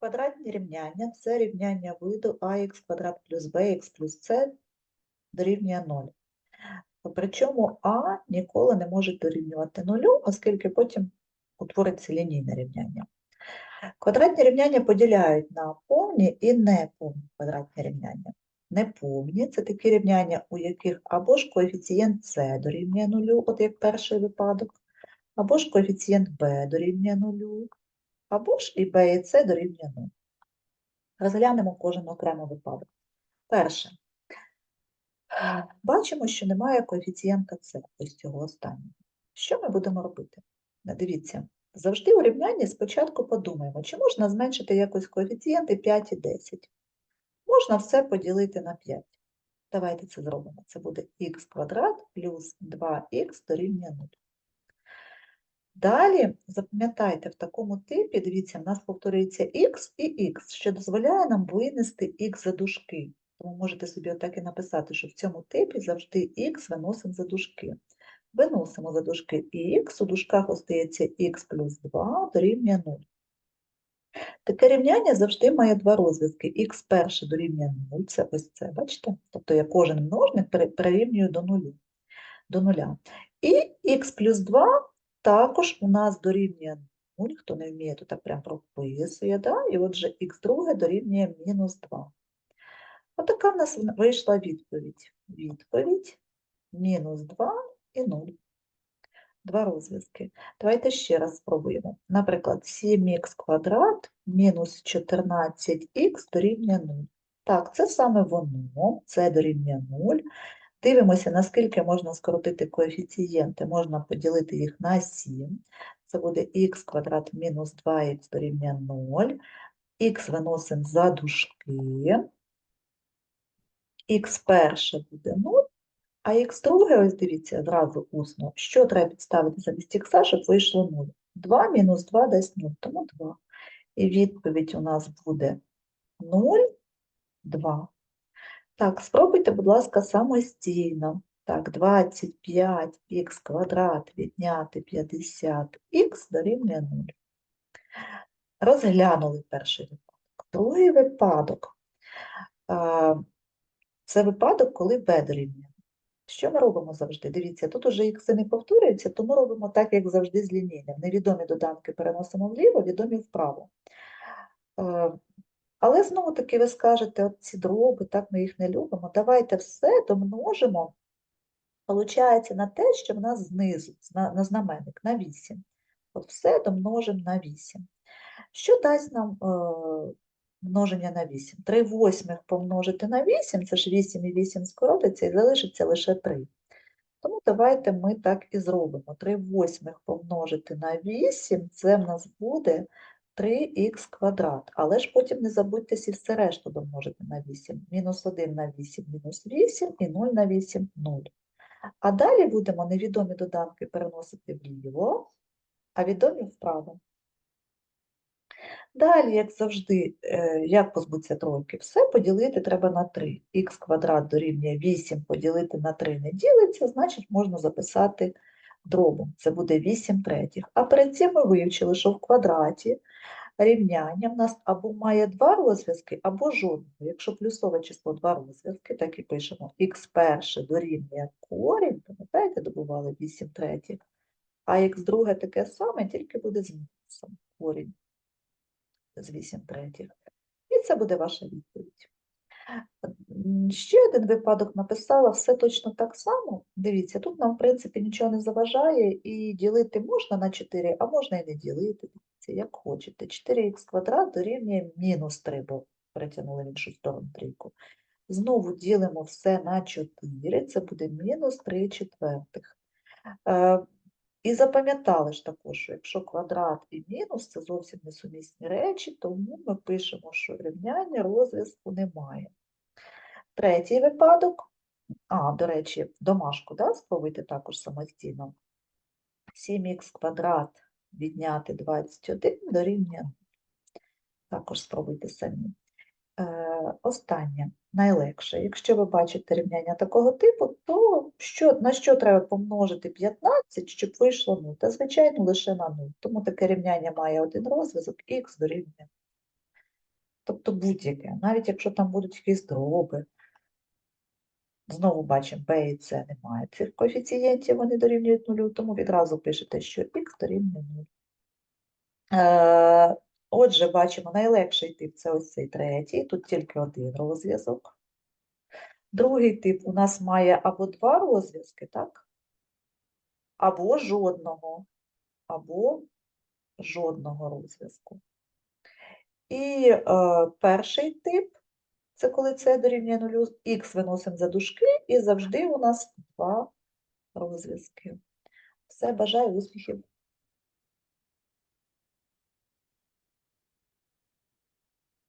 Квадратні рівняння це рівняння виду ax квадрат плюс bx плюс c дорівнює 0. Причому а ніколи не може дорівнювати нулю, оскільки потім утвориться лінійне рівняння. Квадратні рівняння поділяють на повні і неповні квадратні рівняння. Неповні це такі рівняння, у яких або ж коефіцієнт c дорівнює нулю, от як перший випадок, або ж коефіцієнт b дорівнює нулю, або ж і b і c дорівнює 0. Розглянемо кожен окремий випадок. Перше. Бачимо, що немає коефіцієнта c, ось цього останнього. Що ми будемо робити? Ну, Дивіться, завжди у рівнянні спочатку подумаємо, чи можна зменшити якось коефіцієнти 5 і 10. Можна все поділити на 5. Давайте це зробимо. Це буде х квадрат плюс 2х дорівнює 0. Далі, запам'ятайте, в такому типі, дивіться, в нас повторюється х і х, що дозволяє нам винести х за дужки. Тому можете собі отак і написати, що в цьому типі завжди х виносимо за дужки. Виносимо за дужки х, у дужках остається х плюс 2 дорівнює 0. Таке рівняння завжди має два розв'язки. х перше дорівнює 0, це ось це, бачите? Тобто я кожен множник перерівнюю до нулю, до нуля. І х плюс 2 також у нас дорівнює 0, хто не вміє, то так прям прописує, да? і отже х друге дорівнює мінус 2. Отака в нас вийшла відповідь. Відповідь мінус 2 і 0. Два розв'язки. Давайте ще раз спробуємо. Наприклад, 7х квадрат мінус 14х дорівнює 0. Так, це саме воно, це дорівнює 0. Дивимося, наскільки можна скоротити коефіцієнти. Можна поділити їх на 7. Це буде х квадрат мінус 2х дорівнює 0. х виносимо за дужки. х перше буде 0, а х друге, ось дивіться, зразу усно, що треба підставити замість х, щоб вийшло 0? 2 мінус 2 дасть 0, тому 2. І відповідь у нас буде 0, 2. Так, спробуйте, будь ласка, самостійно. Так, 25х квадрат відняти 50х дорівнює 0. Розглянули перший випадок. Другий випадок. Це випадок, коли b дорівнює. Що ми робимо завжди? Дивіться, тут уже ікси не повторюються, тому робимо так, як завжди з лінійним. Невідомі доданки переносимо вліво, відомі вправо. Але знову-таки ви скажете, от ці дроби, так ми їх не любимо. Давайте все домножимо, виходить, на те, що в нас знизу, на знаменник, на 8. От все домножимо на 8. Що дасть нам е, множення на 8? 3 восьмих помножити на 8, це ж 8 і 8 скоротиться, і залишиться лише 3. Тому давайте ми так і зробимо. 3 восьмих помножити на 8, це в нас буде 3х квадрат. Але ж потім не забудьте все решту домножити на 8. Мінус 1 на 8, мінус 8 і 0 на 8 – 0. А далі будемо невідомі доданки переносити вліво, а відомі вправо. Далі, як завжди, е, як позбутися тройки? Все поділити треба на 3. х квадрат дорівнює 8 поділити на 3 не ділиться, значить можна записати дробом. Це буде 8 третіх. А перед цим ми вивчили, що в квадраті рівняння в нас або має два розв'язки, або жодного. Якщо плюсове число два розв'язки, так і пишемо х перше дорівнює корінь, пам'ятаєте, добували 8 третіх, а х друге таке саме, тільки буде з мінусом корінь з 8 третіх. І це буде ваша відповідь. Ще один випадок написала, все точно так само. Дивіться, тут нам, в принципі, нічого не заважає, і ділити можна на 4, а можна і не ділити. Дивіться, як хочете. 4х квадрат дорівнює мінус 3, бо перетягнули в іншу сторону трійку. Знову ділимо все на 4, це буде мінус 3 четвертих. Е, і запам'ятали ж також, що якщо квадрат і мінус це зовсім несумісні речі, тому ми пишемо, що рівняння розв'язку немає. Третій випадок, а, до речі, домашку, да, спробуйте також самостійно. 7х квадрат відняти 21 дорівнює. Також спробуйте самі. Е, останнє, найлегше. Якщо ви бачите рівняння такого типу, то що, на що треба помножити 15, щоб вийшло 0? Та, звичайно, лише на 0. Тому таке рівняння має один розв'язок, х дорівнює тобто будь-яке, навіть якщо там будуть якісь дроби. Знову бачимо, b і c немає цих коефіцієнтів, вони дорівнюють нулю, тому відразу пишете, що х дорівнює 0. Е, отже, бачимо, найлегший тип це ось цей третій, тут тільки один розв'язок. Другий тип у нас має або два розв'язки, так? Або жодного, або жодного розв'язку. І е, перший тип, це коли це дорівнює нулю, х виносимо за дужки, і завжди у нас два розв'язки. Все, бажаю успіхів.